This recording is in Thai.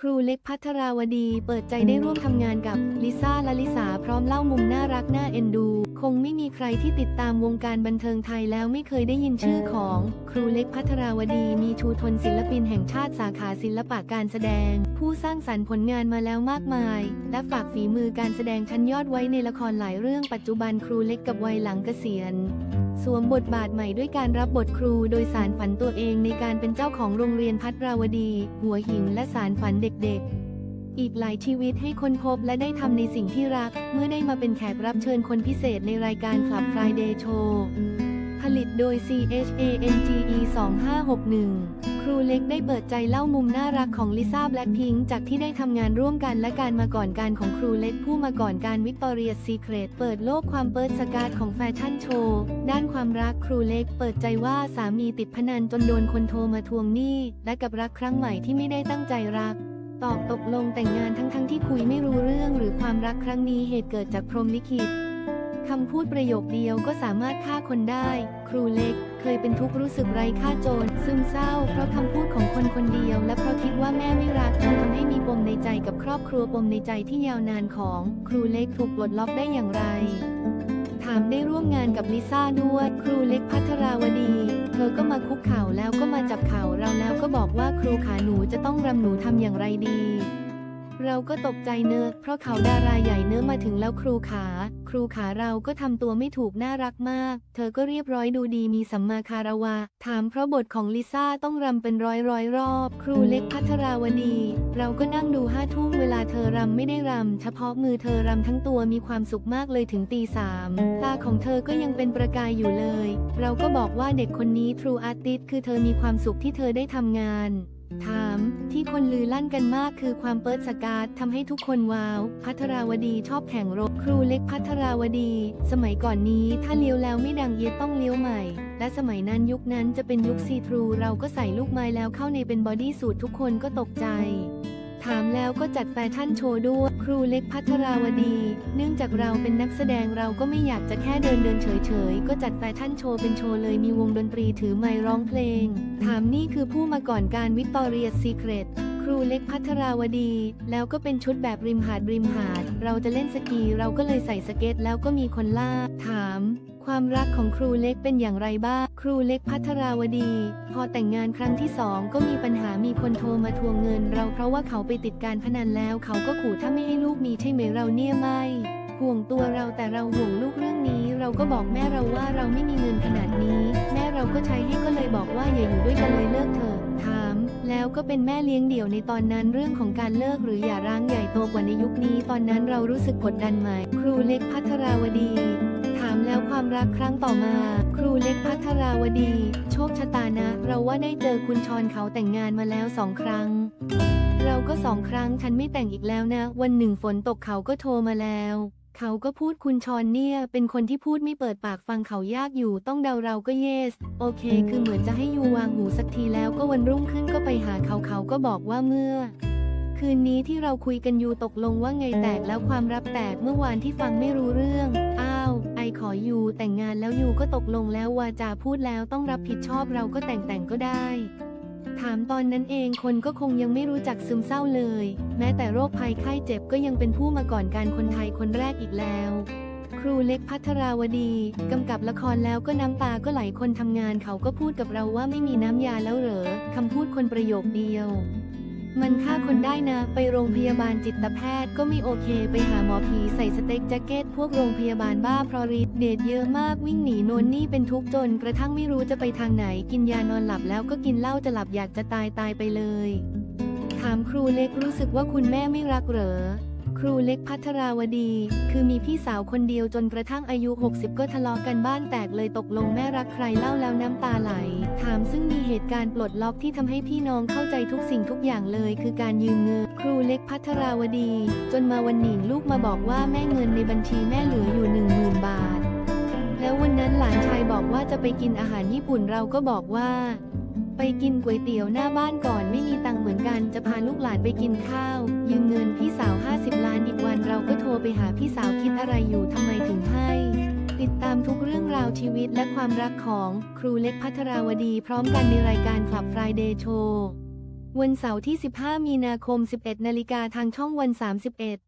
ครูเล็กพัทราวดีเปิดใจได้ร่วมทำงานกับลิซ่าและลิสาพร้อมเล่ามุมน่ารักน่าเอ็นดู คงไม่มีใครที่ติดตามวงการบันเทิงไทยแล้วไม่เคยได้ยินชื่อของ ครูเล็กพัทราวดีมีชูทนศิลปินแห่งชาติสาขาศิลปะการแสดง ผู้สร้างสรรค์ผลงานมาแล้วมากมาย และฝากฝีมือการแสดงชั้นยอดไว้ในละครหลายเรื่องปัจจุบันครูเล็กกับวัยหลังเกษียณ สวมบทบาทใหม่ด้วยการรับบทครูโดยสารฝันตัวเองในการเป็นเจ้าของโรงเรียนพัทราวดี หัวหินและสารฝันเด็กๆ อีกหลายชีวิตให้คนพบและได้ทำในสิ่งที่รัก เมื่อได้มาเป็นแขกรับเชิญคนพิเศษในรายการคลับ Friday Show ผลิตโดย CHANGE 2561 รูเล็กได้เปิดใจเล่ามุมน่ารักของลิซ่าแบล็คพิงจากที่ได้ทำงานร่วมกันและการมาก่อนการของครูเล็กผู้มาก่อนการวิกตอเรียซีเครตเปิดโลกความเปิดสกาดของแฟชั่นโชว์ด้านความรักครูเล็กเปิดใจว่าสามีติดพนันจนโดนคนโทรมาทวงหนี้และกับรักครั้งใหม่ที่ไม่ได้ตั้งใจรักตอบตกลงแต่งงานทั้งๆทที่คุยไม่รู้เรื่องหรือความรักครั้งนี้เหตุเกิดจากพรหมลิขิต คำพูดประโยคเดียวก็สามารถฆ่าคนได้ ครูเล็ก เคยเป็นทุกข์รู้สึกไร้ค่าโจรซึมเศร้า เพราะคำพูดของคนคนเดียว และเพราะคิดว่าแม่ไม่รักจนทำให้มีปมในใจกับครอบครัวปมในใจที่ยาวนานของ ครูเล็กถูกปลดล็อกได้อย่างไร ถามได้ร่วมงานกับลิซ่าด้วย ครูเล็กพัทราวดี เธอก็มาคุกเข่าแล้วก็มาจับเข่าเราแล้วก็บอกว่าครูขาหนูจะต้องรำหนูทำอย่างไรดี เราก็ตกใจเนอะเพราะเขาดาราใหญ่เนอะมาถึงแล้วครูขา ครูขาเราก็ทำตัวไม่ถูกน่ารักมาก เธอก็เรียบร้อยดูดีมีสัมมาคารวะ ถามเพราะบทของลิซ่าต้องรำเป็นร้อยร้อยรอบ ครูเล็กพัทราวดี เราก็นั่งดูห้าทุ่มเวลาเธอรำไม่ได้รำเฉพาะมือเธอรำทั้งตัวมีความสุขมากเลยถึงตีสามตาของเธอก็ยังเป็นประกายอยู่เลย เราก็บอกว่าเด็กคนนี้ True Artist คือเธอมีความสุขที่เธอได้ทำงาน ถามที่คนลือลั่นกันมากคือความเปิดสกาดทำให้ทุกคนว้าว พัทราวดีชอบแข่งรถครูเล็กพัทราวดี สมัยก่อนนี้ถ้าเลี้ยวแล้วไม่ดังเย็ดต้องเลี้ยวใหม่ และสมัยนั้นยุคนั้นจะเป็นยุคซีทรูเราก็ใส่ลูกไม้แล้วเข้าในเป็นบอดี้สูททุกคนก็ตกใจ ถามแล้วก็จัดแฟชั่นโชว์ด้วย ครูเล็กพัทราวดี เนื่องจากเราเป็นนักแสดงเราก็ไม่อยากจะแค่เดินเดินเฉยๆ ก็จัดแฟชั่นโชว์เป็นโชว์เลยมีวงดนตรีถือไมค์ร้องเพลง ถามนี่คือผู้มาก่อนการวิกตอเรียซีเครตครูเล็กพัทราวดี แล้วก็เป็นชุดแบบริมหาดริมหาด เราจะเล่นสกีเราก็เลยใส่สเก็ตแล้วก็มีคนล่า ถาม ความรักของครูเล็กเป็นอย่างไรบ้าง ครูเล็กพัทราวดี พอแต่งงานครั้งที่สองก็มีปัญหามีคนโทรมาทวงเงิน เราเพราะว่าเขาไปติดการพนันแล้ว เขาก็ขู่ถ้าไม่ให้ลูกมีใช่ไหมเราเนี่ยไม่ห่วงตัวเราแต่เราห่วงลูกเรื่องนี้ เราก็บอกแม่เราว่าเราไม่มีเงินขนาดนี้ แม่เราก็ใช้ให้ก็เลยบอกว่าอย่าอยู่ด้วยกันเลยเลิกเถอะ แล้วก็เป็นแม่เลี้ยงเดี่ยวในตอนนั้นเรื่องของการเลิกหรืออย่าร้างใหญ่โตกว่าในยุคนี้ตอนนั้นเรารู้สึกกดดันไหมครูเล็กพัทราวดี ถามแล้วความรักครั้งต่อมา ครูเล็กพัทราวดี โชคชะตานะ เราว่าได้เจอคุณชอนเขาแต่งงานมาแล้วสองครั้ง เราก็สองครั้งฉันไม่แต่งอีกแล้วนะ วันหนึ่งฝนตกเขาก็โทรมาแล้ว เขาก็พูดคุณชอนเนี่ย เป็นคนที่พูดไม่เปิดปากฟังเขายากอยู่ต้องเดาเราก็เยส โอเค คือเหมือนจะให้ยูวางหูสักทีแล้วก็วันรุ่งขึ้นก็ไปหาเขาเขาก็บอกว่าเมื่อ คืนนี้ที่เราคุยกันยูตกลงว่าไงแตกแล้วความรับแตกเมื่อวานที่ฟังไม่รู้เรื่อง อ้าว ไอขอยูแต่งงานแล้วยูก็ตกลงแล้ววาจาพูดแล้วต้องรับผิดชอบเราก็แต่งแต่งก็ได้ ถามตอนนั้นเองคนก็คงยังไม่รู้จักซึมเศร้าเลย แม้แต่โรคภัยไข้เจ็บก็ยังเป็นผู้มาก่อนการคนไทยคนแรกอีกแล้ว ครูเล็กพัทราวดี กำกับละครแล้วก็น้ำตาก็ไหลคนทำงานเขาก็พูดกับเราว่าไม่มีน้ำยาแล้วเหรอคำพูดคนประโยคเดียว มันฆ่าคนได้นะ ไปโรงพยาบาลจิตแพทย์ก็ไม่โอเค ไปหาหมอผีใส่สเต็กแจ็คเก็ตพวกโรงพยาบาลบ้าพรอริดเดทเยอะมากวิ่งหนีโนนนี่เป็นทุกข์จนกระทั่งไม่รู้จะไปทางไหน กินยานอนหลับแล้วก็กินเหล้าจะหลับอยากจะตายตายไปเลย ถามครูเล็กรู้สึกว่าคุณแม่ไม่รักเหรอ ครูเล็กพัทราวดี คือมีพี่สาวคนเดียวจนกระทั่งอายุ 60 ก็ทะเลาะกันบ้านแตกเลยตกลงแม่รักใครเล่าแล้วน้ำตาไหล ถามซึ่งมีเหตุการณ์ปลดล็อกที่ทำให้พี่น้องเข้าใจทุกสิ่งทุกอย่างเลยคือการยืมเงิน ครูเล็กพัทราวดี จนมาวันหนึ่งลูกมาบอกว่าแม่เงินในบัญชีแม่เหลืออยู่หนึ่งหมื่นบาท แล้ววันนั้นหลานชายบอกว่าจะไปกินอาหารญี่ปุ่นเราก็บอกว่า ไปกินก๋วยเตี๋ยวหน้าบ้านก่อนไม่มีต กันจะพาลูกหลานไปกินข้าว ยืมเงินพี่สาว 50 ล้านอีกวันเราก็โทรไปหาพี่สาวคิดอะไรอยู่ทำไมถึงให้ ติดตามทุกเรื่องราวชีวิตและความรักของครูเล็กพัทราวดีพร้อมกันในรายการฝับ Friday Show วันเสาร์ที่ 15 มีนาคม 11 นาฬิกาทางช่องวัน 31